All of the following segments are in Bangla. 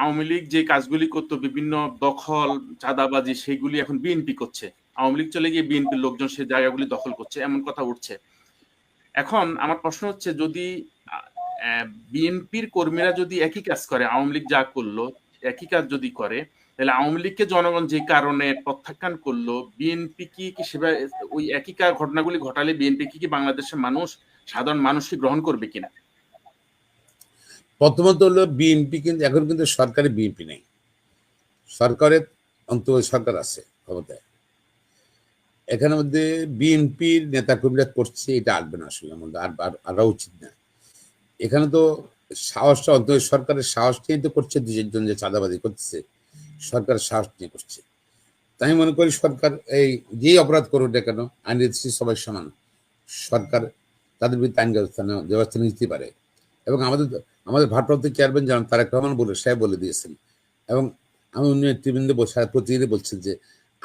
আওয়ামী লীগ যে কাজগুলি করতো, বিভিন্ন দখল, চাঁদাবাজি, সেগুলি এখন বিএনপি করছে। আওয়ামী লীগ চলে গিয়ে বিএনপির লোকজন সেই জায়গাগুলি দখল করছে, এমন কথা উঠছে। এখন আমার প্রশ্ন হচ্ছে, যদি বিএনপির কর্মীরা যদি একই কাজ করে, আওয়ামী লীগ যা করল, একই কাজ যদি করে, তাহলে আওয়ামী লীগকে জনগণ যে কারণে প্রত্যাখ্যান করল, বিএনপি কি কি সেবা, ওই একই ঘটনাগুলি ঘটালে বিএনপি কি কি বাংলাদেশের মানুষ, সাধারণ মানুষকে গ্রহণ করবে কিনা? প্রথমত হলো বিএনপি কিন্তু, এখন কিন্তু সরকারি বিএনপি নেই। সরকারের অন্তত সরকার আছে ক্ষমতায়। এখানের মধ্যে বিএনপির নেতাকর্মীরা করছে, এটা আসবে না আসলে আমাদের আর আর- উচিত না। এখানে তো সাহসটা অন্তত সরকারের সাহস নিয়ে তো করছে দুজন যে চাঁদাবাজি করতেছে সরকারের সাহস নিয়ে করছে। তাই মনে করি সরকার এই যেই অপরাধ করুক না কেন, আইন দৃষ্টি সবাই সমান। সরকার তাদের বিরুদ্ধে আইন ব্যবস্থা ব্যবস্থা নিতে পারে। এবং আমাদের আমাদের ভারপ্রাপ্ত চেয়ারম্যান যেমন তারেক রহমান বলে সাহেব বলে দিয়েছেন। এবং আমি অন্য নেতৃবৃন্দ বসে প্রতিদিনই বলছেন যে,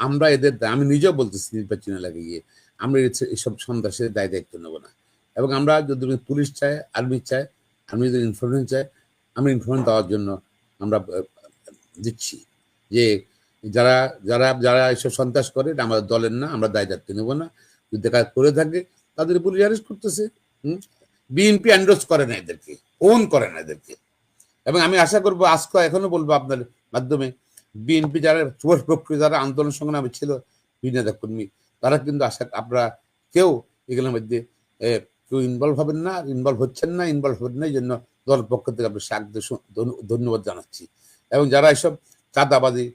আমরা এদের আমি নিজেও বলতেছি নির্বাচনে লাগে গিয়ে, আমরা এসব সন্ত্রাসের দায় দায়িত্ব নেব না। এবং আমরা যদি পুলিশ চায়, আর্মি চায়, আর্মি যদি ইনফরমেশন চাই আমি ইনফরমেশন দেওয়ার জন্য আমরা দিচ্ছি যে, যারা যারা যারা এসব সন্ত্রাস করে আমাদের দলের না, আমরা দায় দায়িত্ব নেব না। যদি দেখা করে থাকে, তাদের পুলিশ অ্যারেস্ট করতেছে, হুম? বিএনপি অ্যান্ডোজ করে না এদেরকে। ওন করে না এদেরকে। এবং আমি আশা করব আজকে এখনও বলব আপনার মাধ্যমে, বিএনপি যারা, সুভাষ প্রক্রিয়া যারা আন্দোলন সংগ্রামে ছিল বিভিন্ন কর্মী, তারা কিন্তু আশা আপনারা কেউ এগুলোর মধ্যে কেউ ইনভলভ হবেন না ইনভলভ হচ্ছেন না ইনভলভ হবেন না, এই জন্য দল পক্ষ থেকে আপনার স্বাগত ধন্য- ধন্যবাদ জানাচ্ছি। এবং যারা এসব চাঁদাবাজি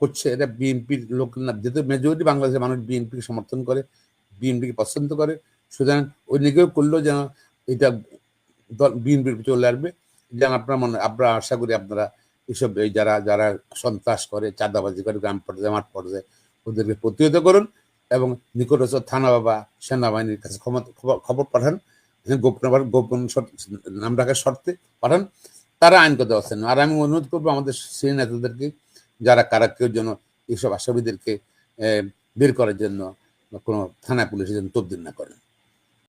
করছে এটা বিএনপির লোক না, যেহেতু মেজরিটি বাংলাদেশের মানুষ বিএনপিকে সমর্থন করে, বিএনপিকে পছন্দ করে, সুতরাং ওই নিকেও করলেও যেন এটা দল বিএনপির চলে আসবে। যেন আপনার মনে, আমরা আশা করি আপনারা এসব, এই যারা যারা সন্ত্রাস করে, চাঁদাবাজি করে গ্রাম পর্যায়ে, মাঠ পর্যায়ে, ওদেরকে প্রতিহত করুন এবং নিকটস্থ থানা বাবা সেনাবাহিনীর কাছে ক্ষমতা খবর- পাঠান। গোপন গোপন নাম রাখার শর্তে পাঠান। তারা আইনগত ব্যবস্থা নেন। আর আমি অনুরোধ করব আমাদের সেই নেতাদেরকে, যারা, কারা কেউ যেন এইসব আসামিদেরকে বের করার জন্য কোনো থানা পুলিশের জন্য তবদিল না করেন।